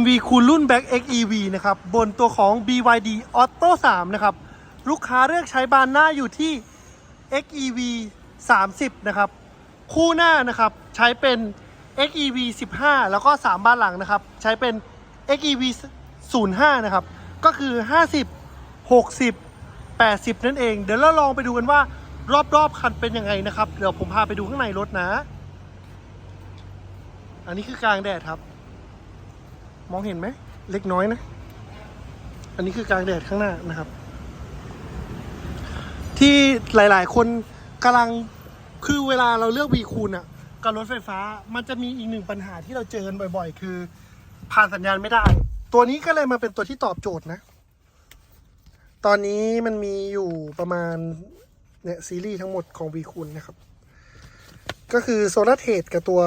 MV คูณรุ่น Back X EV นะครับ บนตัวของ BYD Auto 3 นะครับ ลูกค้าเลือกใช้บานหน้าอยู่ที่ XEV 30 นะครับ คู่หน้านะครับ ใช้เป็น XEV 15 แล้วก็ 3 บานหลังนะครับ ใช้เป็น XEV 05 นะครับ ก็คือ 50 60 80 นั่นเอง เดี๋ยวเราลองไปดูกันว่ารอบๆ คันเป็นยังไงนะครับ เดี๋ยวผมพาไปดูข้างในรถนะ อันนี้คือกลางแดดครับ มองเห็นไหม เล็กน้อยนะ อันนี้คือกลางแดดข้างหน้านะครับ ที่หลาย ๆ คนกำลังคือเวลาเราเลือกวีคูณอะกับรถไฟฟ้ามันจะมีอีกหนึ่งปัญหาที่เราเจอกันบ่อย ๆ คือ ผ่านสัญญาณไม่ได้ ตัวนี้ก็เลยมาเป็นตัวที่ตอบโจทย์นะ ตอนนี้มันมีอยู่ประมาณเนี่ยซีรีส์ทั้งหมดของวีคูณนะครับ ก็คือโซลาร์เทดกับตัว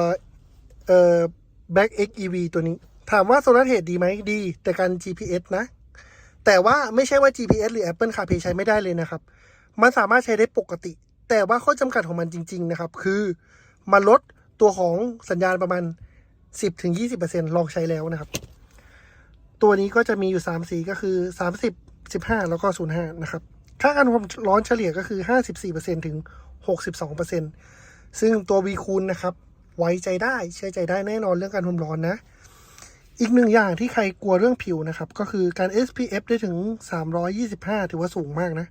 เอ่อ Back X EV ตัวนี้ ถามว่าโซลาร์เทดดีไหมดี แต่การ GPS นะ แต่ว่าไม่ใช่ว่า GPS หรือ Apple CarPlay ใช้ไม่ได้เลยนะครับ มันสามารถใช้ได้ปกติ แต่ว่าข้อจำกัดของมันจริง ๆ นะครับ คือมันลดตัวของสัญญาณประมาณ 10-20%ลองใช้แล้วนะครับ ตัวนี้ก็จะมีอยู่ 3 สีก็คือ 30 15 แล้วก็ 05 นะครับ ค่าการความร้อนเฉลี่ยก็คือ 54%ถึง 62%ซึ่งตัว V คูณนะครับ ไว้ใจได้เชื่อใจได้แน่นอนเรื่องการความร้อนนะ อีกหนึ่งอย่างที่ใครกลัวเรื่องผิวนะครับ ก็คือการ SPF ได้ถึง 325 ถือว่าสูงมากนะ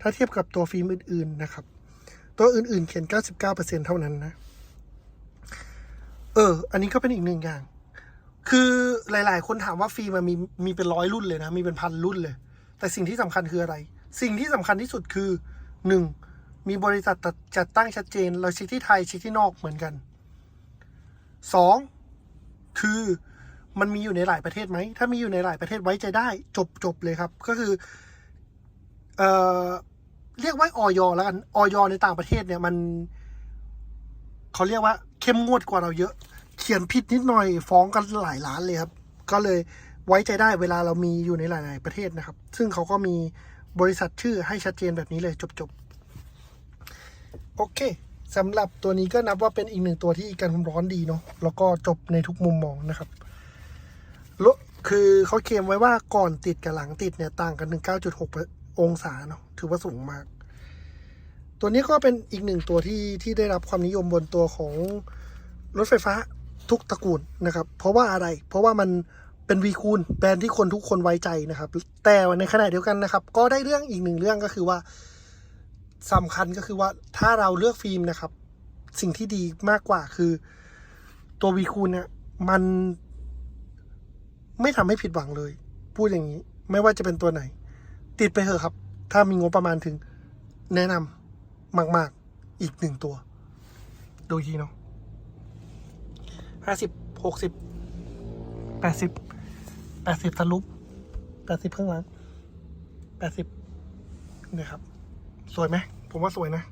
ถ้าเทียบกับตัวฟิล์มอื่น ๆ นะครับ ตัวอื่น ๆ เขียน 99%เท่านั้นนะ เออ อันนี้ก็เป็นอีกหนึ่งอย่าง คือหลาย ๆ คนถามว่าฟิล์มมันมีมีเป็นร้อยรุ่นเลยนะ มีเป็นพันรุ่นเลย แต่สิ่งที่สำคัญคืออะไร สิ่งที่สำคัญที่สุดคือหนึ่งมีบริษัทจัดตั้งชัดเจน เราเช็คที่ไทยเช็คที่นอกเหมือนกันสองคือ มันมีอยู่ในหลายประเทศไหม ถ้ามีอยู่ในหลายประเทศไว้ใจได้ จบจบเลยครับ ก็คือ เอ่อ เรียกว่าออยแล้วกันออยในต่างประเทศเนี่ยมัน เขาเรียกว่า เข้มงวดกว่าเราเยอะ เขียนผิดนิดหน่อยฟ้องกันหลายล้านเลยครับ ก็เลยไว้ใจได้เวลาเรามีอยู่ในหลาย ๆ ประเทศนะครับ ซึ่งเขาก็มีบริษัทชื่อให้ชัดเจนแบบนี้เลยจบๆ โอเคสำหรับตัวนี้ก็นับว่าเป็นอีกหนึ่งตัวที่กันความร้อนดีเนาะแล้วก็จบในทุกมุมมองนะครับ รถคือเขาเคลมไว้ว่าก่อนติดกับหลังติดเนี่ยต่างกันถึง9.6 องศาเนาะถือว่าสูงมาก ตัวนี้ก็เป็นอีกหนึ่งตัวที่ที่ได้รับความนิยมบนตัวของรถไฟฟ้าทุกตระกูลนะครับ เพราะว่าอะไร เพราะว่ามันเป็นวีคูณแบรนด์ที่คนทุกคนไว้ใจนะครับ แต่ในขณะเดียวกันนะครับ ก็ได้เรื่องอีกหนึ่งเรื่องก็คือว่าสำคัญก็คือว่าถ้าเราเลือกฟิล์มนะครับ สิ่งที่ดีมากกว่าคือตัววีคูณเนี่ยมัน ไม่ทำให้ผิดหวังเลย พูดอย่างนี้ ไม่ว่าจะเป็นตัวไหน ติดไปเถอะครับ ถ้ามีงบประมาณถึง แนะนำมาก ๆ อีกหนึ่งตัว ดูอีกทีเนาะห้าสิบหกสิบแปดสิบแปดสิบทะลุแปดสิบข้างหลังแปดสิบเนี่ยครับ สวยไหม ผมว่าสวยนะ